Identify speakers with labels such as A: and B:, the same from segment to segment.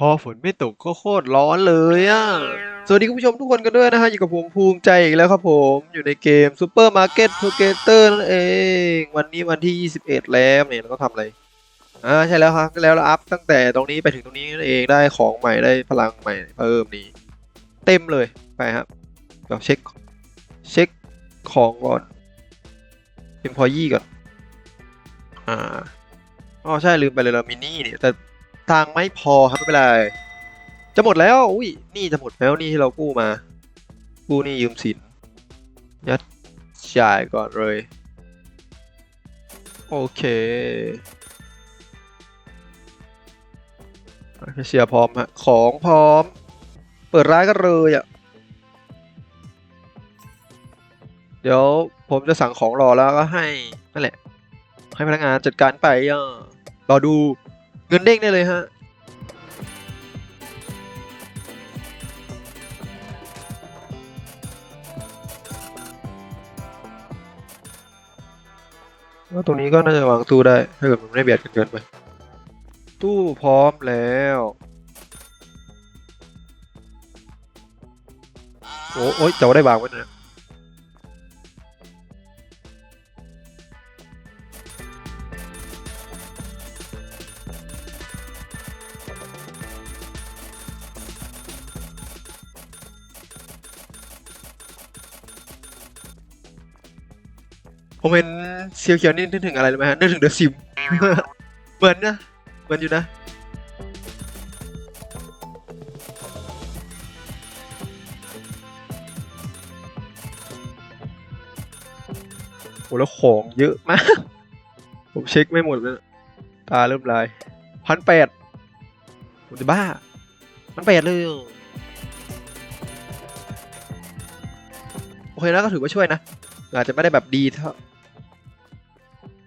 A: พอฝนไม่ตกก็โคตรร้อนเลยอะ สวัสดีคุณผู้ชมทุกคนกันด้วยนะฮะ อยู่กับผมภูมิใจอีกแล้วครับผม อยู่ในเกม Super Market Together นั่นเอง วันนี้วันที่ 21 แล้วเนี่ยเราก็ทำอะไร อ่าใช่แล้วครับแล้วเราอัพตั้งแต่ตรงนี้ไปถึงตรงนี้นั่นเองได้ของใหม่ได้พลังใหม่เพิ่มนี่เต็มเลยไปครับเดี๋ยวเช็ค เช็คของก่อน employee ก่อน อ่าอ๋อใช่ลืมไปเลยเรามีหนี่เนี่ยแต่ ทางไม่พอครับไม่เป็นไร จะหมดแล้ว อุ้ยนี่จะหมดแล้วนี่ที่เรากู้มา กู้นี่ยืมสินยัดจ่ายก่อนเลย โอเคเชียร์พร้อมฮะ ของพร้อม เปิดร้านกันเลยอะ เดี๋ยวผมจะสั่งของรอแล้วก็ให้ นั่นแหละ ให้พนักงานจัดการไปอะรอดู เงินเด้งได้เลยฮะว่าตรงนี้ก็น่าจะวางตู้ได้ ถ้าเกิดมันไม่เบียดกันเกินไป ตู้พร้อมแล้ว โอ๊ยจะได้วางไว้นะ ผมเห็นเสียวเขียวนี่นึกถึงอะไรรู้ไหมฮะนึกถึงเดอะซิมเหมือนนะเหมือนอยู่นะโอ้แล้วของเยอะมาก ผมเช็คไม่หมดเลยตาเริ่มลายพันแปดผมจะบ้าพันแปดเลยโอเคนะก็ถือว่าช่วยนะอาจจะไม่ได้แบบดีเท่า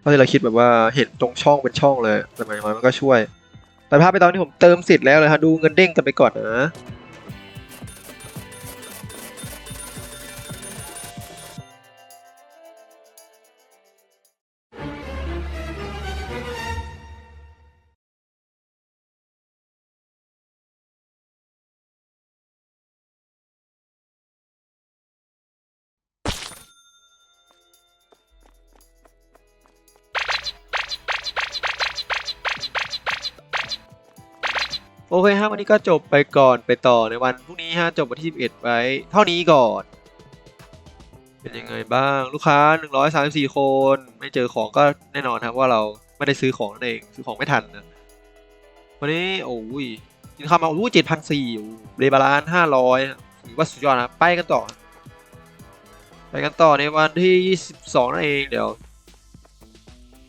A: เท่าที่เราคิดแบบว่าเห็นตรงช่องเป็นช่องเลยแต่หมายความมันก็ช่วย แต่ภาพไปตอนที่ผมเติมสิทธิ์แล้วเลยฮะดูเงินเด้งกันไปก่อนนะ โอเคฮะวันนี้ก็จบไปก่อนไปต่อในวันพรุ่งนี้ฮะจบวันที่11ไว้เท่านี้ก่อน เป็นยังไงบ้างลูกค้า 134 คน ไม่เจอของก็แน่นอนครับว่าเราไม่ได้ซื้อของนั่นเองซื้อของไม่ทันนะวันนี้โอ้ยกินข้าวมาโอ้ยเจ็ดพันสี่เรบาลานห้าร้อยถือว่าสุดยอดนะไปกันต่อ ไปกันต่อในวันที่ 22นั่นเองเดี๋ยว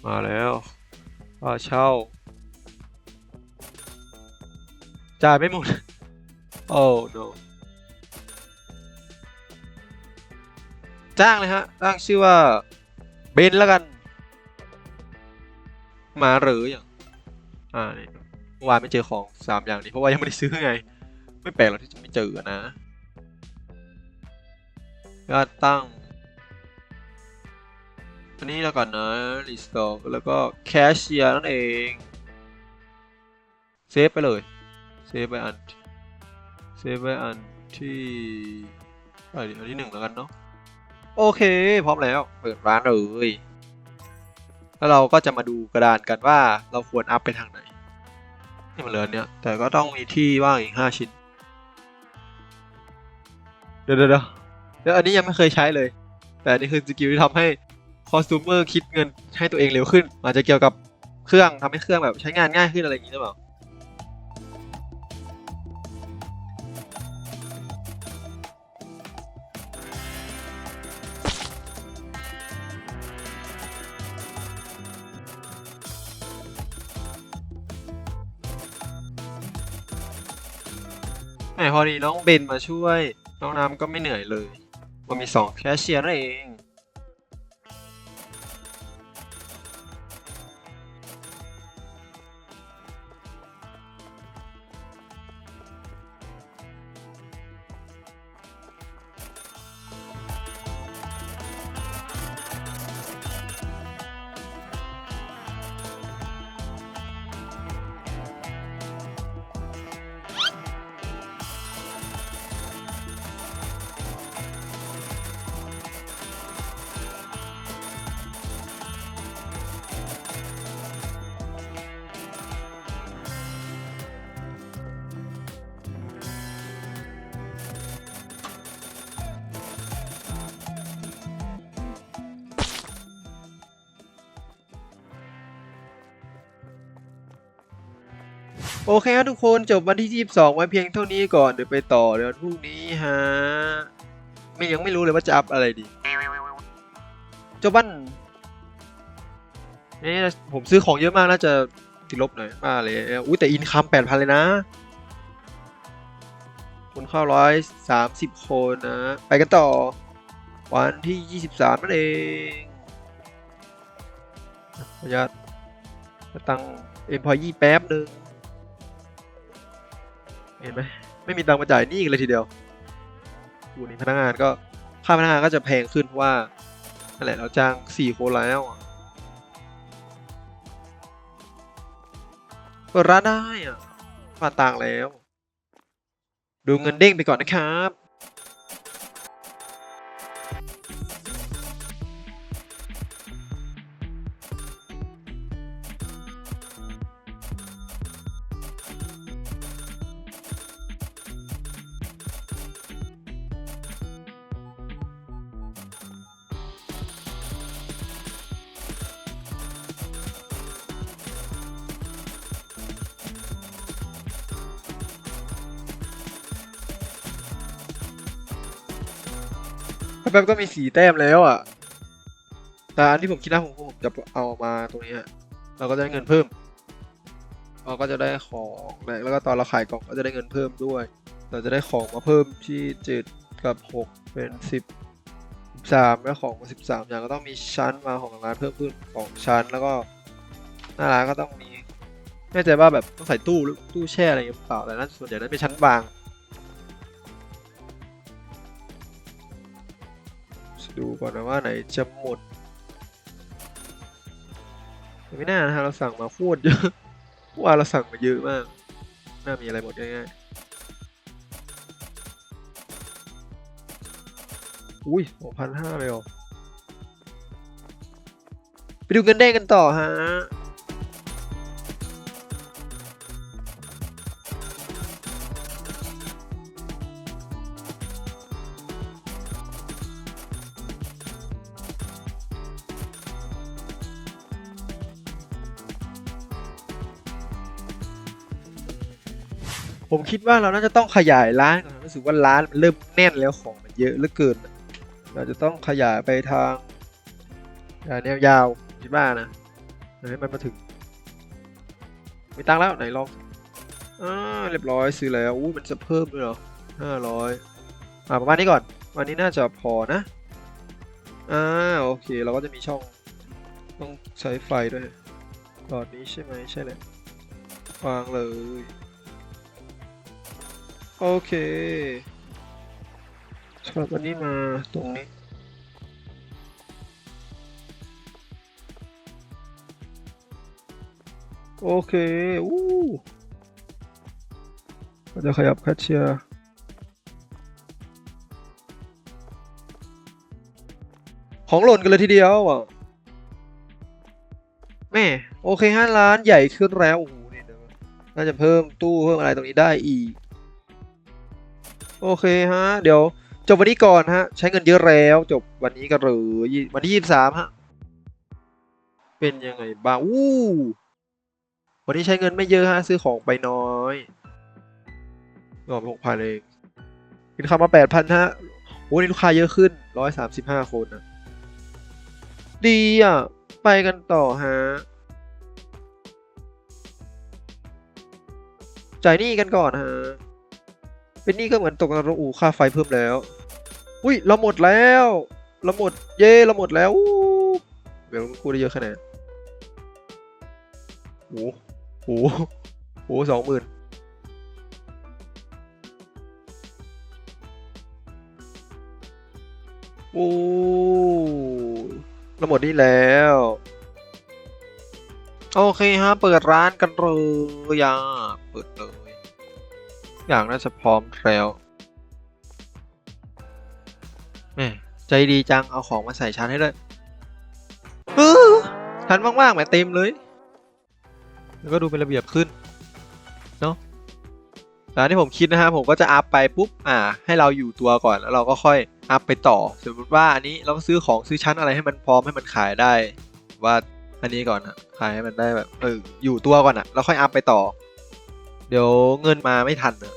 A: มาแล้วค่าเช่า จ่ายไม่หมด โอ้ no จ้างเลยฮะตั้งชื่อว่าเบนแล้วกัน มาหรืออย่าง อ่านี่เมื่อวานไม่เจอของสามอย่างนี้เพราะว่ายังไม่ได้ซื้อไง ไม่แปลกหรอกที่จะไม่เจอนะก็ตั้งอันนี้แล้วก่อนนะรีสตอร์แล้วก็แคชเชียร์นั่นเอง เซฟไปเลย เซฟไปอันเซฟไปอันที่อันที่หนึ่งแล้วกันเนาะโอเค พร้อมแล้วเปิดร้านเลยแล้วเราก็จะมาดูกระดานกันว่าเราควรอัพไปทางไหนนี่มันเหลือเนี้ยแต่ก็ต้องมีที่ว่างอีกห้าชิ้นเดี๋ยวเดี๋ยวเดี๋ยวเดี๋ยวอันนี้ยังไม่เคยใช้เลย แต่นี่คือสกิลที่ทำให้คอสตูเมอร์คิดเงินให้ตัวเองเร็วขึ้น อาจจะเกี่ยวกับเครื่องทำให้เครื่องแบบใช้งานง่ายขึ้นอะไรอย่างนี้หรือเปล่า แหมพอดีน้องเบนมาช่วย น้องน้ำก็ไม่เหนื่อยเลยมันมีสองแคชเชียร์นั่นเอง โอเคครับทุกคนจบวันที่ 22 ไว้เพียงเท่านี้ก่อนเดี๋ยวไปต่อเดี๋ยวพรุ่งนี้ฮะไม่ยังไม่รู้เลยว่าจะอัพอะไรดีเจ้าบ้านนี่ผมซื้อของเยอะมากน่าจะติดลบหน่อยมาเลยอุ้ยแต่อินคัม8,000 เลยนะ คนเข้าร้อยสามสิบคนนะ ไปกันต่อ วันที่ 23 นั่นเองขออนุญาตมาตั้งเอ็มพอยี่แป๊บหนึ่ง เห็นไหมไม่มีตังค์มาจ่ายหนี่กันเลยทีเดียวดูนี่พนักงานก็ค่าพนักงานก็จะแพงขึ้นเพราะว่านั่นแหละเราจ้างสี่คนแล้วเปิดร้านได้อะมาต่างแล้ว ดูเงินเด้งไปก่อนนะครับ แป๊บก็มีสีแต้มแล้วอะ แต่อันที่ผมคิดนะผมผมจะเอามาตรงนี้เราก็จะได้เงินเพิ่ม เราก็จะได้ของแล้วก็ตอนเราขายกล่องก็จะได้เงินเพิ่มด้วย เราจะได้ของมาเพิ่มที่เจ็ดกับหกเป็นสิบสามแล้วของมาสิบสามอย่างก็ต้องมีชั้นมาของร้านเพิ่มขึ้นสองชั้นแล้วก็หน้าร้านก็ต้องมีไม่แน่ใจว่าแบบต้องใส่ตู้หรือตู้แช่อะไรอย่างเงี้ยหรือเปล่าแต่นั้นส่วนใหญ่นั้นเป็นชั้นบาง ดูก่อนนะว่าไหนจะหมด ไม่น่านะฮะเราสั่งมาโคตรเยอะเมื่อาเราสั่งมาเยอะมาก น่ามีอะไรหมดง่ายๆ อุ้ยหกพันห้าเลยเหรอ ไปดูเงินแด้งกันต่อฮะ ผมคิดว่าเราน่าจะต้องขยายร้านก่อนรู้สึกว่าร้านมันเริ่มแน่นแล้วของมันเยอะเหลือเกิน เราจะต้องขยายไปทางแนวยาวคิดว่านะให้มันมาถึงมีตังแล้วไหนลองอ่าเรียบร้อยซื้อแล้วอู้มันจะเพิ่มด้วยเหรอห้าร้อยอ่าประมาณนี้ก่อนวันนี้น่าจะพอนะอ่าโอเคเราก็จะมีช่องต้องใช้ไฟด้วยตอนนี้ใช่ไหมใช่เลยวางเลย โอเคสำหรับวันนี้มาตรงนี้โอเค อู้ก็จะขยับแคชเชียร์ ของหล่นกันเลยทีเดียวอะ แม่ โอเคห้าล้านใหญ่ขึ้นแล้ว โอ้โหเนี่ยเดี๋ยวน่าจะเพิ่มตู้เพิ่มอะไรตรงนี้ได้อีก โอเคฮะ เดี๋ยวจบวันนี้ก่อนฮะ ใช้เงินเยอะแล้ว จบวันนี้กันเลยยี่วันที่ยี่สิบสามฮะ เป็นยังไงบ้างอู้วันนี้ใช้เงินไม่เยอะฮะ ซื้อของไปน้อยรวมหกพันเองกินข้าวมาแปดพันฮะโอ้นี่ลูกค้าเยอะขึ้นร้อยสามสิบห้าคนนะดีอะ ไปกันต่อฮะ จ่ายหนี้กันก่อนฮะ เป็นนี้ก็เหมือนตกนรกอูค่าไฟเพิ่มแล้ว อุ้ยเราหมดแล้ว เราหมดเย่เราหมดแล้วเดี๋ยวกูได้เยอะขนาดโอ้โหโอ้โหสองหมื่นโอ้เราหมดนี่แล้ว โอเคฮะ เปิดร้านกันเลยอะเปิดเลย อย่างน่าจะพร้อมแล้วแม่ใจดีจังเอาของมาใส่ชั้นให้ด้วยเออชั้นว่างๆแหมเต็มเลย แล้วก็ดูเป็นระเบียบขึ้น เนาะแต่ที่ผมคิดนะฮะผมก็จะอัพไปปุ๊บ อ่า ให้เราอยู่ตัวก่อนแล้วเราก็ค่อยอัพไปต่อ สมมติว่าอันนี้เราก็ซื้อของซื้อชั้นอะไรให้มันพร้อมให้มันขายได้ ว่าอันนี้ก่อนอะขายให้มันได้แบบเอออยู่ตัวก่อนอะแล้วค่อยอัพไปต่อ เดี๋ยวเงินมาไม่ทันอะ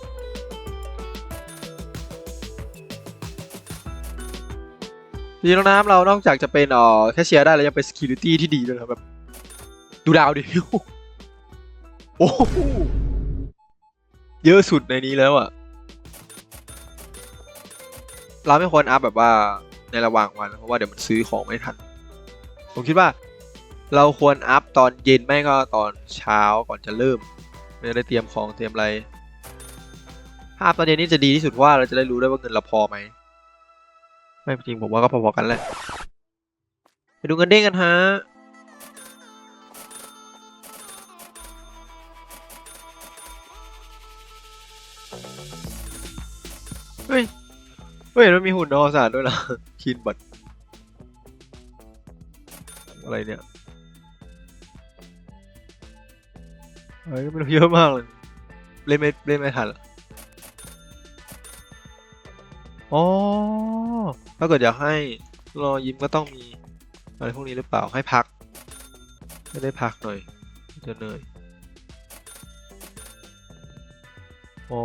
A: จริงๆแล้วน้ำเรานอกจากจะเป็นเอ่อแคชเชียร์ได้แล้วยังเป็น security ที่ดีด้วยนะครับแบบดูดาวดิโอ้โหเยอะสุดในนี้แล้วอะเราไม่ควรอัพแบบว่าในระหว่างวันเพราะว่าเดี๋ยวมันซื้อของไม่ทัน ผมคิดว่า เราควรอัพตอนเย็นไม่ก็ตอนเช้าก่อนจะเริ่ม ไม่ได้เตรียมของเตรียมอะไรถ้าพตอนเย็นนี่จะดีที่สุดว่าเราจะได้รู้ได้ว่าเงินเราพอไหมไม่จริงผมว่าก็พอๆกันแหละไปดูเงินเด้งกันฮะเฮ้ยเฮ้ยมันมีหุ่นนอสารด้วยล่ะคินบัตอะไรเนี่ย เฮ้ยมันเยอะมากเลย เล่นไม่เล่นไม่ทันอ๋อถ้าเกิดอยากให้รอยิ้มก็ต้องมีอะไรพวกนี้หรือเปล่าให้พักไม่ได้พักหน่อยจะเหนื่อยอ๋อ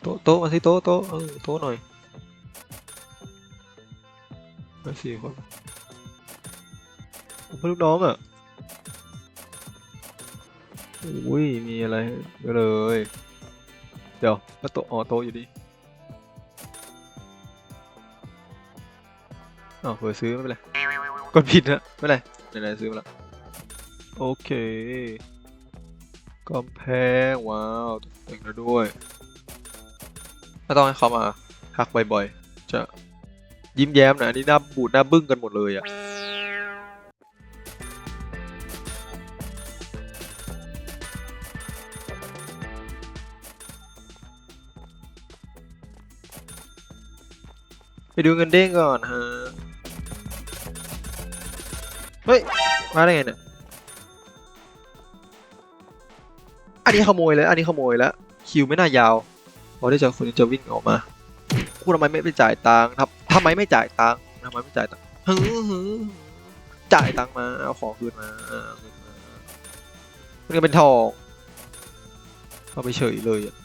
A: โต๊ะโต๊ะมาสิโต๊ะโต๊ะเออโต๊ะหน่อย มาสี่คนผมเป็นลูกน้องอะอุ้ย มีอะไรเยอะเลย เดี๋ยวก็โตอ๋อโตอยู่ดีอ้าวเผื่อซื้อไม่เป็นไร กดผิดนะไม่เป็นไรไหนๆซื้อมาแล้ว โอเคกำแพงว้าวตกแต่งแล้วด้วยก็ต้องให้เขามาพักบ่อยๆ จะ ยิ้มแย้มนะอันนี่หน้าบูดหน้าบึ้งกันหมดเลยอะ่ะไปดูเงินเด้งก่อนฮะ เฮ้ย มาได้ไงเนี่ย อันนี้ขโมยเลยอันนี้ขโมยแล้ว คิวไม่น่ายาวพอได้เจอคนจะวิ่งออกมากูทำไมไม่ไปจ่ายตังค์ทำ ทำไมไม่จ่ายตังค์ทำไมไม่จ่ายตังค์ฮึฮึจ่ายตังค์มาเอาของคืนมาเอาเงินมามันก็เป็นทองเอาไปเฉยเลยอะ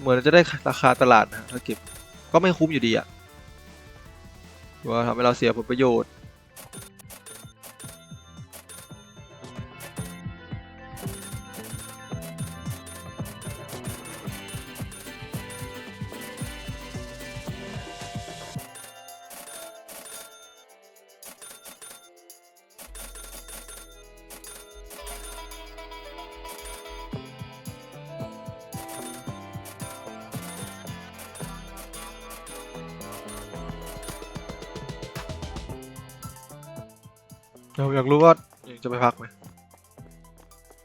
A: เหมือนจะได้ราคาตลาดนะถ้าเก็บก็ไม่คุ้มอยู่ดีอะว่าทำให้เราเสียผลประโยชน์ เราอยากรู้ว่าจะไปพักไหม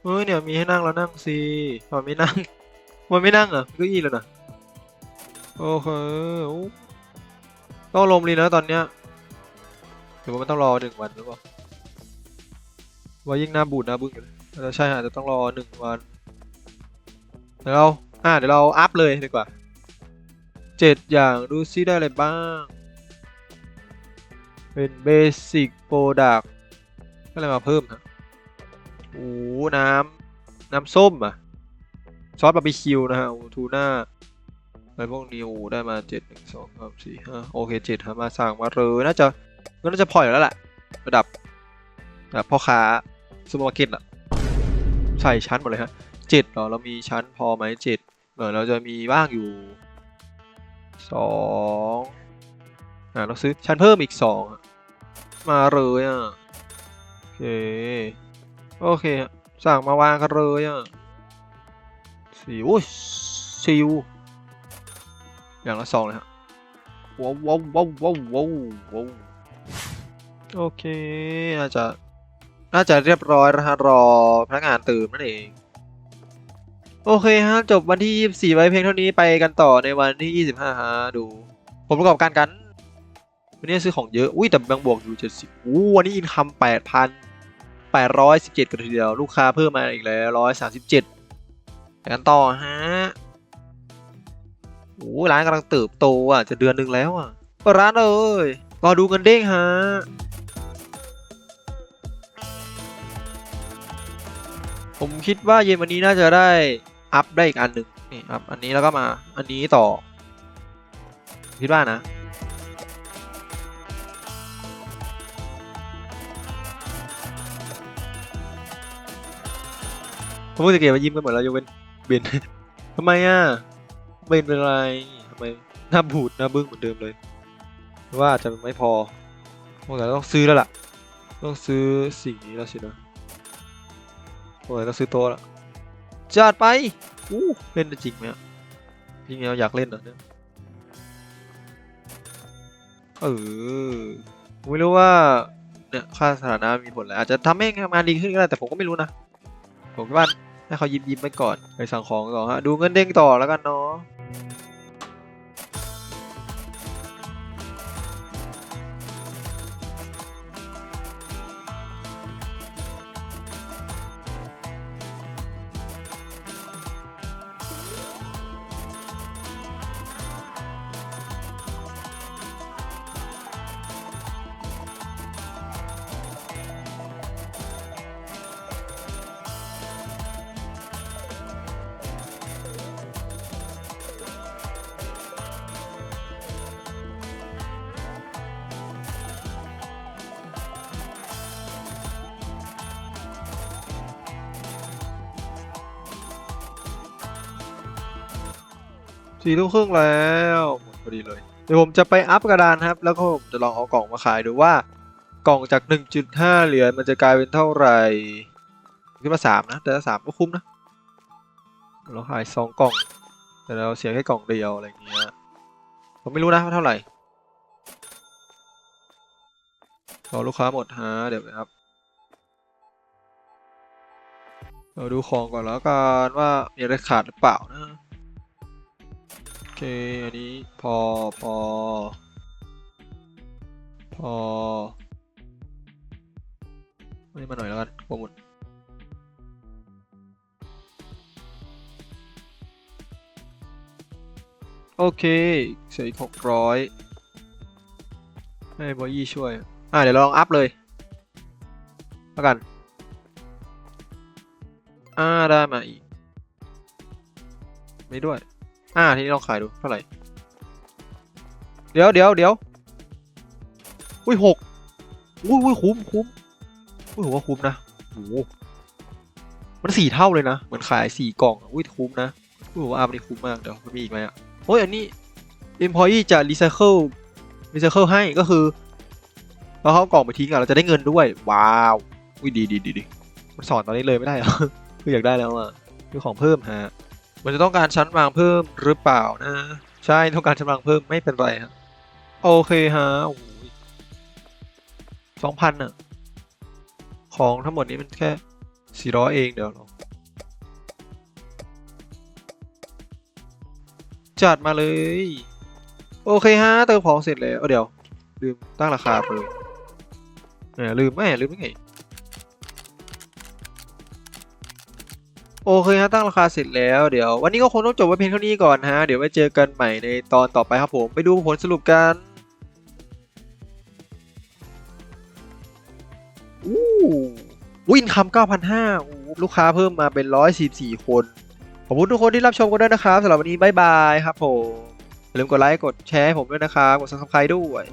A: เฮ้ยเนี่ยมีให้นั่งแล้วนั่งสิทำไมไม่นั่ง มันไม่นั่งเหรอก็อี้แล้วนะโอเคโอ้ต้องลมเลยนะตอนเนี้ยหรือว่ามันต้องรอหนึ่งวันหรือเปล่าว่ายิ่งหน้าบูดหน้าบึ้งอยู่เลยอาจจะใช่อาจจะต้องรอหนึ่งวันเดี๋ยวเราอ่าเดี๋ยวเราอัพเลยดีกว่าเจ็ดอย่างดูซิได้อะไรบ้าง เป็นเบสิกโปรดัก ก็เลยมาเพิ่มฮะโอ้น้ำน้ำส้มอะ ซอสบาร์บีคิวนะฮะทูน่าอะไรพวกนี้โอ้ได้มาเจ็ดหนึ่งสองสามสี่ห้าโอเคเจ็ดฮะมาสั่งมาเลยน่าจะน่าจะพออยู่แล้วแหละระดับแบบพ่อค้าซูเปอร์มาร์เก็ตอะ ใส่ชั้นหมดเลยฮะเจ็ดเหรอเรามีชั้นพอไหมเจ็ดเหมืออเราจะมีบ้างอยู่สองอ่าเราซื้อชั้นเพิ่มอีกสองมาเลยอะ เค โอเคฮะสั่งมาวางกันเลยอะสิวอุ๊ยซิวอย่างละสองเลยฮะว้าวว้าวว้าวว้าวว้าวโอเคน่าจะน่าจะเรียบร้อยแล้วฮะรอพนักงานตื่นนั่นเองโอเคฮะจบวันที่ 24 ไว้เพียงเท่านี้ไปกันต่อในวันที่ 25 ฮะดูผลประกอบการกัน วันนี้ซื้อของเยอะ อุ้ยแต่ยังบวกอยู่ 70อู้วันนี้อินคัม8,000 817กันทีเดียวลูกค้าเพิ่มมาอีกแล้ว137กันต่อฮะโอ้ร้านกำลังเติบโตอะจะเดือนหนึ่งแล้วอะร้านเลยรอดูเงินเด้งฮะผมคิดว่าเย็นวันนี้น่าจะได้อัพได้อีกอันหนึ่งนี่อัพอันนี้แล้วก็มาอันนี้ต่อ คิดว่านะ ผมพูดจะเก็บมายิ้มกันหมดแล้วยกเว้นเบนทำไมอะเบนเป็นไรทำไมหน้าบูดหน้าบึ้งเหมือนเดิมเลย ว่าอาจจะไม่พอโอ้แต่ต้องซื้อแล้วล่ะ ต้องซื้อสิ่งนี้แล้วสินะโอ้ยต้องซื้อโต๊ะละจัดไปอู้เล่นได้จริงไหมจริงๆเราอยากเล่นเหรอเนี่ยเออไม่รู้ว่าเนี่ยค่าสถานะมีผลอะไรอาจจะทำให้งานดีขึ้นก็ได้แต่ผมก็ไม่รู้นะผมว่า ให้เขายิ้มยิ้มไปก่อนไปสั่งของก่อนฮะดูเงินเด้งต่อแล้วกันเนาะ สี่ทุ่มครึ่งแล้วหมดพอดีเลย เดี๋ยวผมจะไปอัพกระดานครับ แล้วก็ผมจะลองเอากล่องมาขายดูว่ากล่องจาก 1.5 เหรียญมันจะกลายเป็นเท่าไหร่คิดว่าสามนะ แต่ถ้าสามก็คุ้มนะ เราขายสองกล่อง แต่เราเสียแค่กล่องเดียวอะไรอย่างเงี้ย ผมไม่รู้นะว่าเท่าไหร่รอลูกค้าหมดฮะเดี๋ยวนะครับ เราดูของก่อนแล้วกันว่ามีอะไรขาดหรือเปล่านะ เค อันนี้พอพอพออันนี้มาหน่อยแล้วกันโปรโมทโอเคเสียอีกหกร้อยให้บอยยี่ช่วย อ่าเดี๋ยวลองอัพเลยแล้วกัน อ่าได้มาอีก ไม่ด้วย อ่าทีนี้ลองขายดูเท่าไหร่ เดี๋ยวเดี๋ยวเดี๋ยวอุ้ยหกอุ้ยอุ้ยคุ้มคุ้มอุ้ยผมว่าคุ้มนะโอ้โหมันสี่เท่าเลยนะเหมือนขายสี่กล่องอุ้ยคุ้มนะอุ้ยผมว่าอัพนี่คุ้มมากเดี๋ยวมันมีอีกไหมอะโอ้ยอันนี้ employee จะ recycle recycle ให้ก็คือเราเขาเอากล่องไปทิ้งอะเราจะได้เงินด้วย ว้าวอุ้ยดีดีดีดีมันสอนตอนนี้เลยไม่ได้หรอคืออยากได้แล้วอะคือของเพิ่มฮะ มันจะต้องการชั้นวางเพิ่มหรือเปล่านะ ใช่ต้องการชั้นวางเพิ่มไม่เป็นไรฮะโอเคฮะโอ้ยสองพันอะของทั้งหมดนี้มันแค่สี่ร้อยเองเดี๋ยวเราจัดมาเลย โอเคฮะเติมของเสร็จแล้วเเดี๋ยว ลืมตั้งราคาไปเลยแหมลืมแม่ลืมได้ไง โอเคฮะตั้งราคาเสร็จแล้วเดี๋ยว วันนี้ก็คงต้องจบไว้เพียงเท่านี้ก่อนฮะ เดี๋ยวไว้เจอกันใหม่ในตอนต่อไปครับผม ไปดูผลสรุปกันอู้วินคำ9,500 ลูกค้าเพิ่มมาเป็น 144 คน ขอบคุณทุกคนที่รับชมกันด้วยนะครับสำหรับวันนี้บ๊ายบายครับผมอย่าลืมกดไลค์กดแชร์ให้ผมด้วยนะครับ กด subscribe ด้วย